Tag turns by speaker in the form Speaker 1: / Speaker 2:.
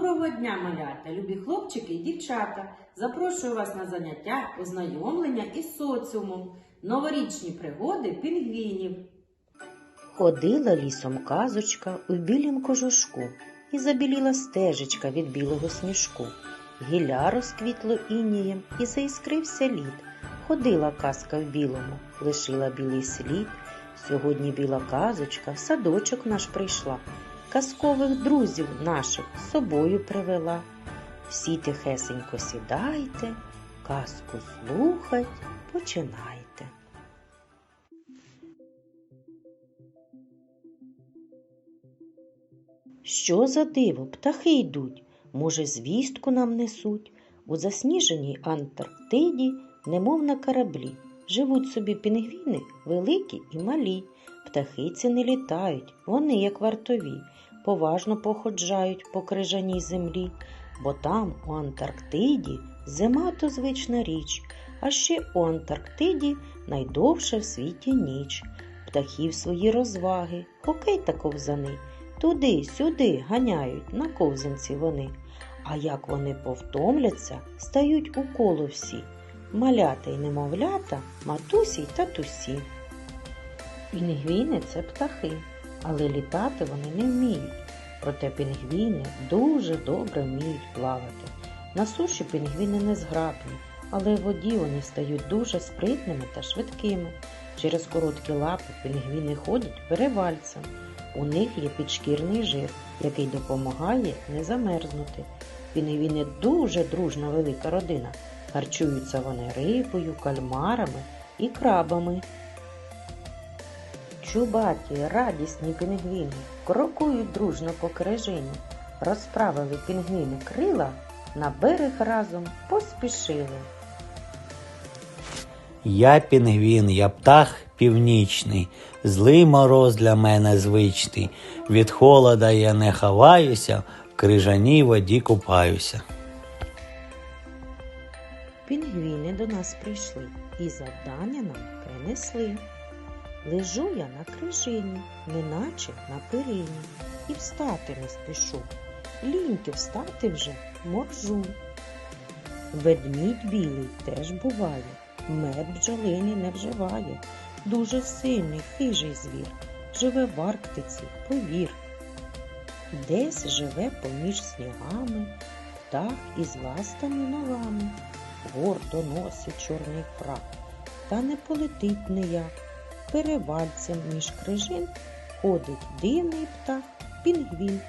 Speaker 1: Доброго дня, малята, любі хлопчики і дівчата. Запрошую вас на заняття ознайомлення із соціумом, новорічні пригоди пінгвінів. Ходила лісом казочка у білім кожушку, і забіліла стежечка від білого сніжку. Гілля розквітло інієм і заіскрився лід. Ходила казка в білому, лишила білий слід. Сьогодні біла казочка в садочок наш прийшла. Казкових друзів наших з собою привела. Всі тихесенько сідайте, казку слухать, починайте. Що за диво, птахи йдуть, може, звістку нам несуть. У засніженій Антарктиді, немов на кораблі, живуть собі пінгвіни великі і малі. Птахи ці не літають, вони, як вартові, поважно походжають по крижаній землі, бо там, у Антарктиді, зима то звична річ, а ще у Антарктиді найдовша в світі ніч. Птахів свої розваги, хокей та ковзани. Туди, сюди ганяють на ковзанці вони. А як вони повтомляться, стають у коло всі. Малята й немовлята, матусі й татусі. Пінгвіни це птахи, але літати вони не вміють. Проте пінгвіни дуже добре вміють плавати. На суші пінгвіни не зграбні, але в воді вони стають дуже спритними та швидкими. Через короткі лапи пінгвіни ходять перевальцем. У них є підшкірний жир, який допомагає не замерзнути. Пінгвіни дуже дружна велика родина. Харчуються вони рибою, кальмарами і крабами. Чубаті, радісні пінгвіни крокують дружно по крижині. Розправили пінгвіни крила, на берег разом поспішили.
Speaker 2: Я пінгвін, я птах північний, злий мороз для мене звичний. Від холода я не ховаюся, в крижаній воді купаюся.
Speaker 1: Пінгвіни до нас прийшли і завдання нам принесли. Лежу я на крижині, неначе на перині, і встати не спішу. Ліньки встати вже моржу. Ведмідь білий теж буває, мед бджолиний не вживає. Дуже сильний хижий звір, живе в Арктиці, повір. Десь живе поміж снігами, птах із ластами ногами, гордо носить чорний фрак, та не полетить ніяк. Перевальцем між крижин ходить дивний птах, пінгвін.